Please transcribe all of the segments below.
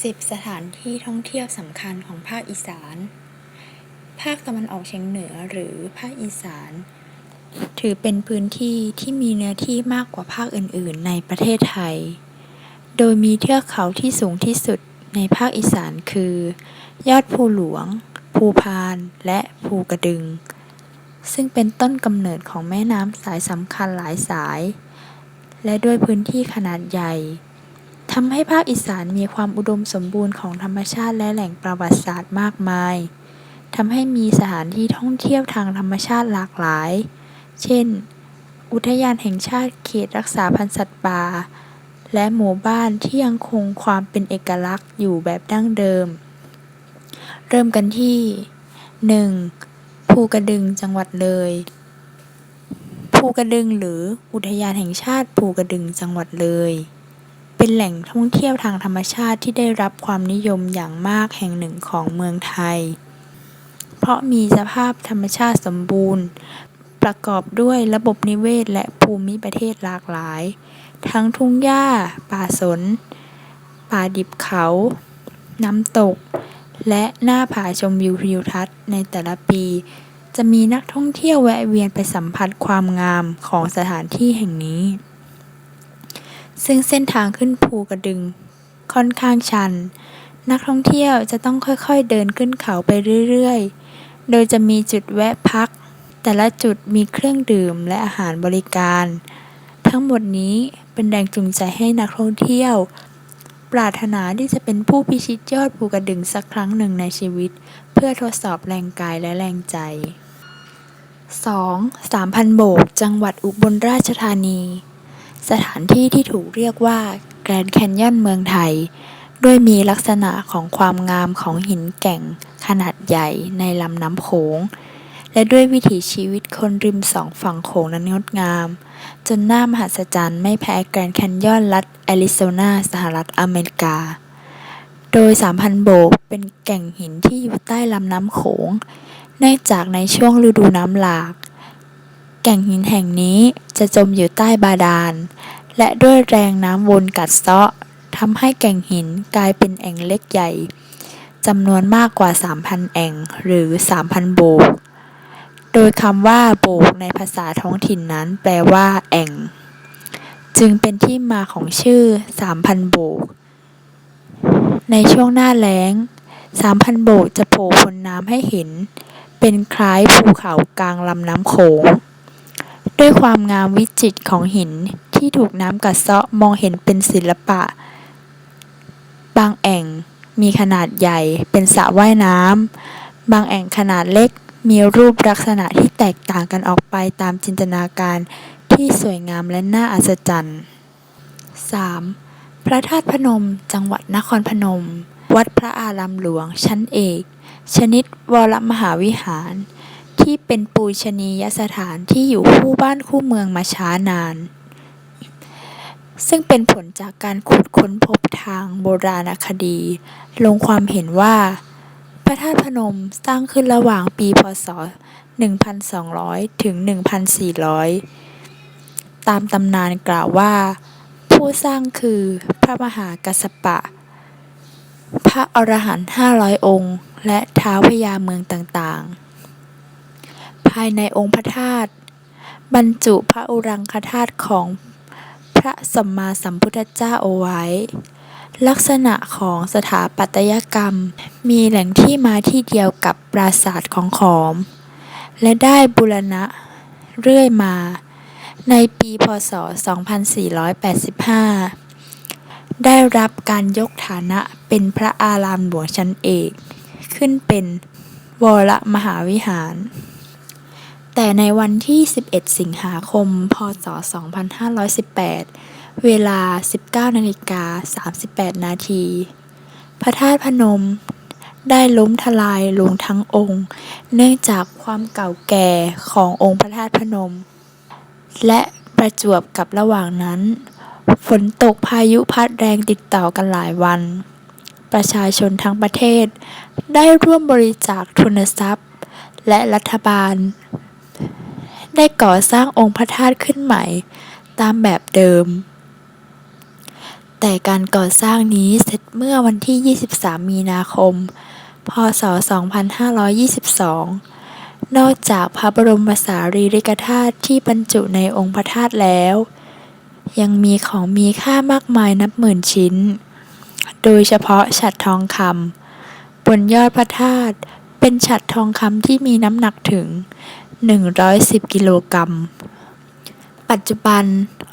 10 สถานที่ท่องเที่ยวสำคัญของภาคอีสาน ภาคตะวันออกเฉียงเหนือหรือภาคอีสาน ถือเป็นพื้นที่ที่มีเนื้อที่มากกว่าภาคอื่น ๆ ในประเทศไทย โดยมีเทือกเขาที่สูงที่สุดในภาคอีสานคือ ยอดภูหลวง ภูพาน และภูกระดึง ซึ่งเป็นต้นกำเนิดของแม่น้ำสายสำคัญหลายสาย และด้วยพื้นที่ขนาดใหญ่ ทำให้ภาคอีสานมีความอุดมสมบูรณ์ของธรรมชาติและแหล่งประวัติศาสตร์มากมาย ทำให้มีสถานที่ท่องเที่ยวทางธรรมชาติหลากหลาย เช่น อุทยานแห่งชาติเขตรักษาพันธุ์สัตว์ป่า และหมู่บ้านที่ยังคงความเป็นเอกลักษณ์อยู่แบบดั้งเดิม เริ่มกันที่ 1. ภูกระดึงจังหวัดเลย ภูกระดึงหรืออุทยานแห่งชาติภูกระดึงจังหวัดเลย เป็นแหล่งท่องเที่ยวทางธรรมชาติที่ได้รับความนิยมอย่างมากแห่งหนึ่งของเมืองไทย เพราะมีสภาพธรรมชาติสมบูรณ์ ประกอบด้วยระบบนิเวศและภูมิประเทศหลากหลาย ทั้งทุ่งหญ้า ป่าสน ป่าดิบเขา น้ำตก และหน้าผาชมวิวทิวทัศน์ในแต่ละปีจะมีนักท่องเที่ยวแวะเวียนไปสัมผัสความงามของสถานที่แห่งนี้ ซึ่งเส้นทางขึ้นภูกระดึงค่อนข้างชัน นักท่องเที่ยวจะต้องค่อยๆเดินขึ้นเขาไปเรื่อยๆ โดยจะมีจุดแวะพัก แต่ละจุดมีเครื่องดื่มและอาหารบริการ ทั้งหมดนี้เป็นแรงจูงใจให้นักท่องเที่ยว ปรารถนาที่จะเป็นผู้พิชิตยอดภูกระดึงสักครั้งหนึ่งในชีวิต เพื่อทดสอบแรงกายและแรงใจ 2. 3,000 โบก จังหวัดอุบลราชธานี สถานที่ที่ถูกเรียกว่าแกรนด์แคนยอนเมืองไทย ด้วยมีลักษณะของความงามของหินแก่งขนาดใหญ่ในลำน้ำโขง และด้วยวิถีชีวิตคนริมสองฝั่งโขงนั้นงดงาม จนน่ามหัศจรรย์ไม่แพ้แกรนด์แคนยอนรัฐแอริโซนาสหรัฐอเมริกา โดย 3,000 โบกเป็นแก่งหินที่อยู่ใต้ลำน้ำโขงเนื่องจากในช่วงฤดูน้ำหลาก แก่งหินแห่งนี้จะจมอยู่ใต้บาดาล และด้วยแรงน้ำวนกัดเซาะทำให้แก่งหินกลายเป็นแอ่งเล็กใหญ่จำนวนมากกว่า 3,000 แอ่งหรือ 3,000 โบก โดยคำว่าโบกในภาษาท้องถิ่นนั้นแปลว่า แอ่ง จึงเป็นที่มาของชื่อ 3,000 โบก ในช่วงหน้าแล้ง 3,000 โบกจะโผล่พ้นน้ำให้เห็น เป็นคล้ายภูเขากลางลำน้ำโขง ด้วยความงามวิจิตรของหินที่ถูกน้ำกัดเซาะมองเห็นเป็นศิลปะ บางแอ่งมีขนาดใหญ่เป็นสระว่ายน้ำ บางแอ่งขนาดเล็กมีรูปลักษณะที่แตกต่างกันออกไปตามจินตนาการที่สวยงามและน่าอัศจรรย์ 3. พระธาตุพนม จังหวัดนครพนม วัดพระอารามหลวงชั้นเอก ชนิดวรมหาวิหาร ที่เป็นปูชนียสถานที่อยู่คู่บ้านคู่เมืองมาช้านาน ซึ่งเป็นผลจากการขุดค้นพบทางโบราณคดี ลงความเห็นว่า พระธาตุพนมสร้างขึ้นระหว่างปีพศ 1,200 ถึง 1,400 ตามตำนานกล่าวว่า ผู้สร้างคือพระมหากัสสปะ พระอรหันต์500 องค์ และท้าวพญาเมืองต่างๆ ภายในองค์พระธาตุบรรจุพระอุรังคธาตุของพระสัมมาสัมพุทธเจ้าเอาไว้ ลักษณะของสถาปัตยกรรม มีแหล่งที่มาที่เดียวกับปราสาทของขอม และได้บูรณะเรื่อยมา ในปีพศ 2485 ได้รับการยกฐานะเป็นพระอารามหลวงชั้นเอก ขึ้นเป็นวรมหาวิหาร แต่ในวันที่ 11 สิงหาคม พศ 2518 เวลา 19นาฬิกา38 นาที พระธาตุพนมได้ล้มทลายลงทั้งองค์ เนื่องจากความเก่าแก่ขององค์พระธาตุพนม และประจวบกับระหว่างนั้น ฝนตกพายุพัดแรงติดต่อกันหลายวัน ประชาชนทั้งประเทศ ได้ร่วมบริจาคทุนทรัพย์ และรัฐบาล ได้ก่อสร้างองค์พระธาตุขึ้นใหม่ ตามแบบเดิม แต่การก่อสร้างนี้เสร็จเมื่อวันที่ 23 มีนาคม พ.ศ.2522 นอกจากพระบรมสารีริกธาตุที่บรรจุในองค์พระธาตุแล้ว ยังมีของมีค่ามากมายนับหมื่นชิ้น โดยเฉพาะฉัตรทองคำบนยอดพระธาตุเป็นฉัตรทองคำที่มีน้ำหนักถึง 110 กิโลกรัม ปัจจุบัน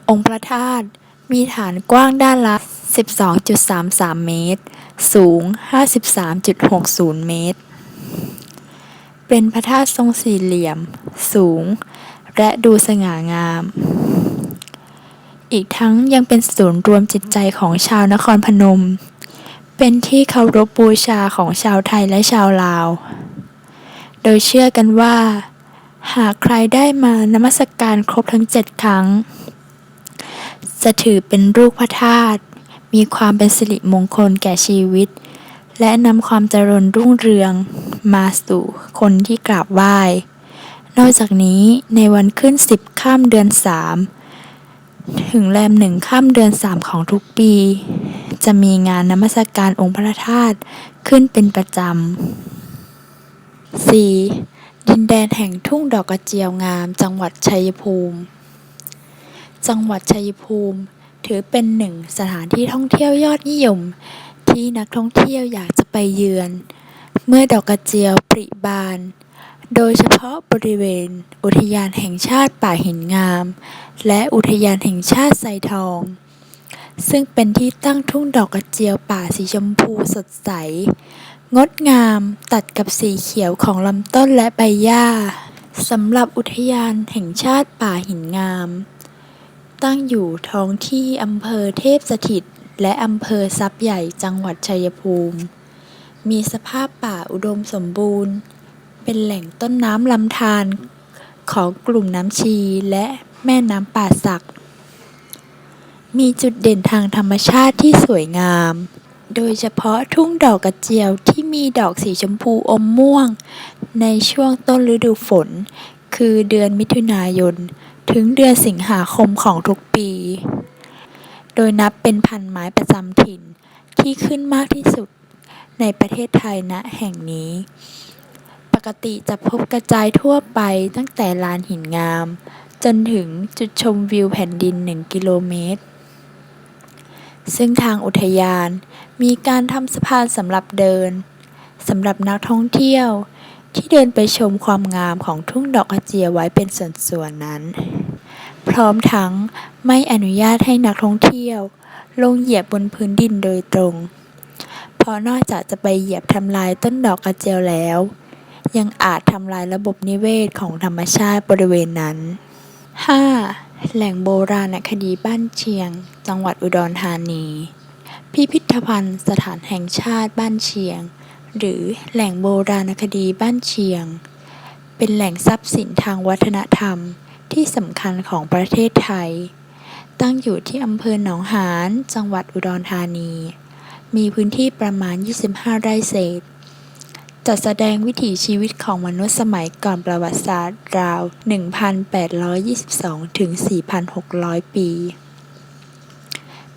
องค์พระธาตุมีฐานกว้างด้านละ 12.33 เมตร สูง 53.60 เมตร เป็นพระธาตุทรงสี่เหลี่ยม สูง และดูสง่างาม อีกทั้งยังเป็นศูนย์รวมจิตใจของชาวนครพนม เป็นที่เคารพบูชาของชาวไทยและชาวลาว โดยเชื่อกันว่า หากใครได้มานมัสการครบทั้งเจ็ดครั้ง จะถือเป็นลูกพระธาตุมีความเป็นสิริมงคลแก่ชีวิต และนำความเจริญรุ่งเรืองมาสู่คนที่กราบไหว้ นอกจากนี้ในวันขึ้นสิบข้ามเดือนสามถึงแรมหนึ่งข้ามเดือนสามของทุกปี จะมีงานนมัสการองค์พระธาตุขึ้นเป็นประจำ 4. ดินแดนแห่งทุ่งดอกกระเจียวงาม จังหวัดชัยภูมิ จังหวัดชัยภูมิ ถือเป็นหนึ่งสถานที่ท่องเที่ยวยอดนิยม ที่นักท่องเที่ยวอยากจะไปเยือน เมื่อดอกกระเจียวปริบาน โดยเฉพาะบริเวณ อุทยานแห่งชาติป่าหินงาม และอุทยานแห่งชาติไซทอง ซึ่งเป็นที่ตั้งทุ่งดอกกระเจียวป่าสีชมพูสดใส งดงามตัดกับสีเขียวของลำต้นและใบหญ้าสำหรับอุทยานแห่งชาติป่าหินงาม ตั้งอยู่ท้องที่อำเภอเทพสถิต และอำเภอทรัพย์ใหญ่จังหวัดชัยภูมิ มีสภาพป่าอุดมสมบูรณ์ เป็นแหล่งต้นน้ำลำธารของกลุ่มน้ำชีและแม่น้ำป่าสัก มีจุดเด่นทางธรรมชาติที่สวยงาม โดยเฉพาะทุ่งดอกกระเจียวที่ มีดอกสีชมพูอมม่วง ในช่วงต้นฤดูฝน คือเดือนมิถุนายน ถึงเดือนสิงหาคมของทุกปี โดยนับเป็นพันไม้ประจำถิ่นที่ขึ้นมากที่สุดในประเทศไทยณแห่งนี้ ปกติจะพบกระจายทั่วไปตั้งแต่ลานหินงาม จนถึงจุดชมวิวแผ่นดิน 1 กิโลเมตร ซึ่งทางอุทยานมีการทำสะพานสำหรับเดิน สำหรับนักท่องเที่ยวที่เดินไปชมความงามของทุ่งดอกกระเจียวไว้เป็นส่วนๆนั้น พร้อมทั้งไม่อนุญาตให้นักท่องเที่ยว ลงเหยียบบนพื้นดินโดยตรง เพราะนอกจากจะไปเหยียบทำลายต้นดอกกระเจียวแล้ว ยังอาจทำลายระบบนิเวศของธรรมชาติบริเวณนั้น 5. แหล่งโบราณคดีบ้านเชียง จังหวัดอุดรธานี พิพิธภัณฑ์สถานแห่งชาติบ้านเชียง หรือแหล่งโบราณคดีบ้านเชียง เป็นแหล่งทรัพย์สินทางวัฒนธรรมที่สำคัญของประเทศไทย ตั้งอยู่ที่อำเภอหนองหาน จังหวัดอุดรธานี มีพื้นที่ประมาณ 25 ไร่เศษ จัดแสดงวิถีชีวิตของมนุษย์สมัยก่อนประวัติศาสตร์ราว 1,822 ถึง 4,600 ปี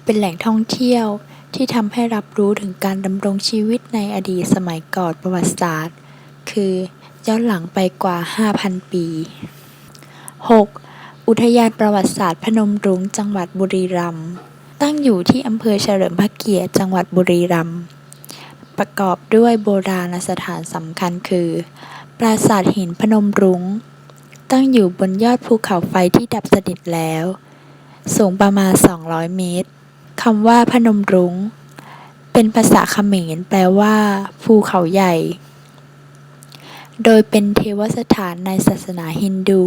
เป็นแหล่งท่องเที่ยว ที่ทำให้รับรู้ถึงการดำรงชีวิตในอดีตสมัยก่อนประวัติศาสตร์ คือย้อนหลังไปกว่า 5,000 ปี 6. อุทยานประวัติศาสตร์พนมรุ้งจังหวัดบุรีรัมย์ตั้งอยู่ที่อำเภอเฉลิมพระเกียรติจังหวัดบุรีรัมย์ประกอบด้วยโบราณสถานสำคัญคือ ปราสาทหินพนมรุง้ง ตั้งอยู่บนยอดภูเขาไฟที่ดับสนิทแล้ว สูงประมาณ 200 เมตร คำว่าพนมรุง้ง เป็นภาษาเขมรแปลว่า ภูเขาใหญ่ โดยเป็นเทวสถานในศาสนาฮินดู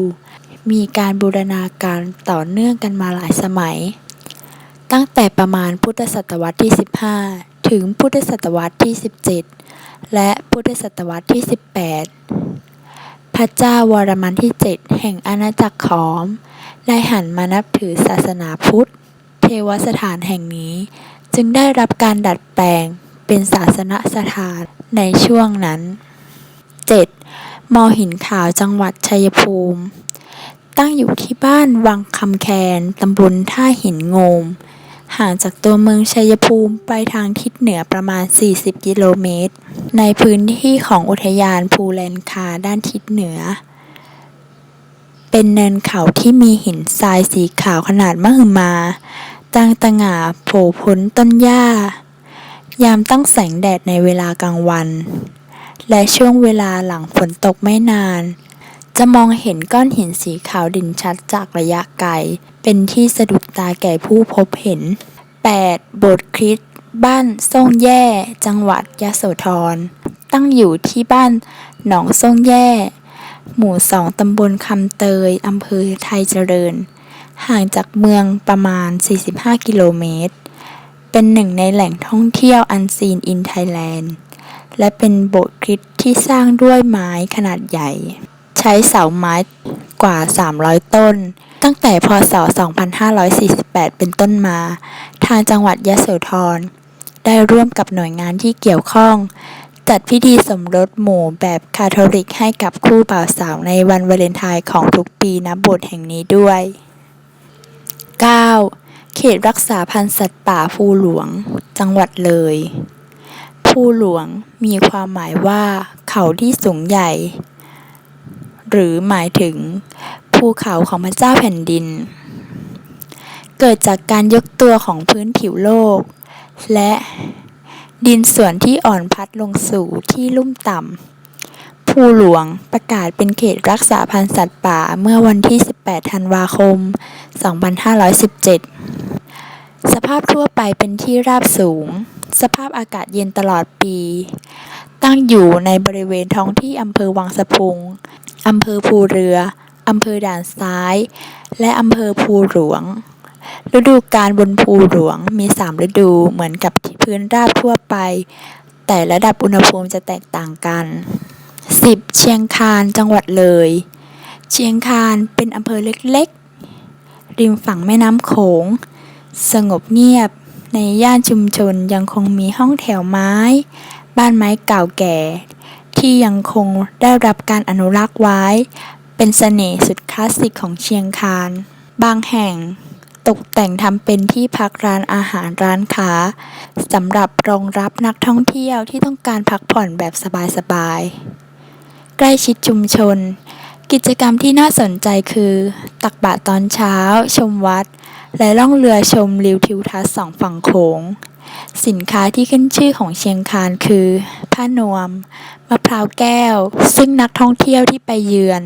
มีการบูรณาการต่อเนื่องกันมาหลายสมัย ตั้งแต่ประมาณพุทธศตวรรษที่ 15 ถึงพุทธศตวรรษที่ 17 และพุทธศตวรรษที่ 18 พระเจ้าวรมันที่ 7 แห่งอาณาจักรขอม ได้หันมานับถือศาสนาพุทธ เทวสถานแห่งนี้ จึงได้รับการดัดแปลงเป็นศาสนสถานในช่วงนั้น 7. มอหินขาวจังหวัดชัยภูมิ ตั้งอยู่ที่บ้านวังคำแคนตำบลท่าหินโงม ห่างจากตัวเมืองชัยภูมิไปทางทิศเหนือประมาณ 40 กิโลเมตร ในพื้นที่ของอุทยานภูแลนคาด้านทิศเหนือ เป็นเนินเขาที่มีหินทรายสีขาวขนาดมหึมา ตั้งตะหง่าโผล่พ้นต้นหญ้า ยามตั้งแสงแดดในเวลากลางวัน และช่วงเวลาหลังฝนตกไม่นาน จะมองเห็นก้อนหินสีขาวด่นชัดจากระยะไกล เป็นที่สะดุดตาแก่ผู้พบเห็น 8. โบสถ์คริสต์บ้านซ่งแย่ จังหวัดยโสธร ตั้งอยู่ที่บ้านหนองซ่งแย่ หมู่สองตำบลคำเตยอำเภอไทยเจริญ ห่างจากเมืองประมาณ 45 กิโลเมตร เป็นหนึ่งในแหล่งท่องเที่ยวอันซีนอินไทยแลนด์ และเป็นโบสถ์คริสต์ที่สร้างด้วยไม้ขนาดใหญ่ ใช้เสาไม้กว่า 300 ต้น ตั้งแต่พศ 2548 เป็นต้นมา ทางจังหวัดยะโสธร ได้ร่วมกับหน่วยงานที่เกี่ยวข้อง จัดพิธีสมรสหมู่แบบคาทอลิกให้กับคู่บ่าวสาวในวันวาเลนไทน์ของทุกปีณโบสถ์แห่งนี้ด้วย 9. เขตรักษาพันธุ์สัตว์ป่าภูหลวง จังหวัดเลย ภูหลวงมีความหมายว่า เขาที่สูงใหญ่ หรือหมายถึง ภูเขาของพระเจ้าแผ่นดิน เกิดจากการยกตัวของพื้นผิวโลก และดินส่วนที่อ่อนพัดลงสู่ที่ลุ่มต่ำ ภูหลวงประกาศเป็นเขตรักษาพันธุ์สัตว์ป่าเมื่อวันที่ 18 ธันวาคม 2517 สภาพทั่วไปเป็นที่ราบสูง สภาพอากาศเย็นตลอดปี ตั้งอยู่ในบริเวณท้องที่อำเภอวังสะพุง อำเภอภูเรือ อำเภอด่านซ้าย และอำเภอภูหลวง ฤดูกาลบนภูหลวงมีสามฤดูเหมือนกับที่พื้นราบทั่วไป แต่ระดับอุณหภูมิจะแตกต่างกัน 10. เชียงคานจังหวัดเลย เชียงคานเป็นอำเภอเล็กๆ ริมฝั่งแม่น้ำโขง สงบเงียบ ในย่านชุมชนยังคงมีห้องแถวไม้ บ้านไม้เก่าแก่ ที่ยังคงได้รับการอนุรักษ์ไว้ เป็นเสน่ห์สุดคลาสสิกของเชียงคาน บางแห่งตกแต่งทำเป็นที่พักร้านอาหารร้านค้าสำหรับรองรับนักท่องเที่ยวที่ต้องการพักผ่อนแบบสบายๆ ใกล้ชิดชุมชน กิจกรรมที่น่าสนใจคือ ตักบาตรตอนเช้า ชมวัด และล่องเรือชมริวทิวทัศน์สองฝั่งโขง สินค้าที่ขึ้นชื่อของเชียงคานคือ ผ้านวม มะพร้าวแก้ว ซึ่งนักท่องเที่ยวที่ไปเยือน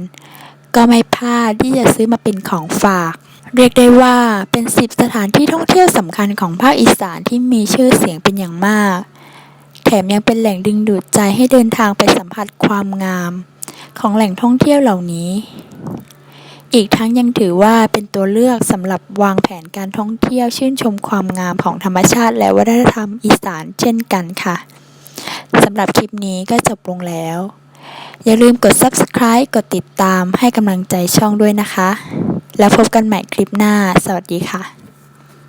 ก็ไม่พลาดที่จะซื้อมาเป็นของฝาก เรียกได้ว่าเป็นสิบสถานที่ท่องเที่ยวสำคัญของภาคอีสานที่มีชื่อเสียงเป็นอย่างมาก ถมยังเป็นแหล่งดึงดูดใจให้เดินทางไปสัมผัสความงาม ของแหล่งท่องเที่ยวเหล่านี้ อีกทั้งยังถือว่าเป็นตัวเลือกสำหรับวางแผนการท่องเที่ยวชื่นชมความงามของธรรมชาติ และวัฒนธรรมอีสานเช่นกันค่ะสำหรับคลิปนี้ก็จบลงแล้ว อย่าลืมกด subscribe กดติดตามให้กำลังใจช่องด้วยนะคะ แล้วพบกันใหม่คลิปหน้า สวัสดีค่ะ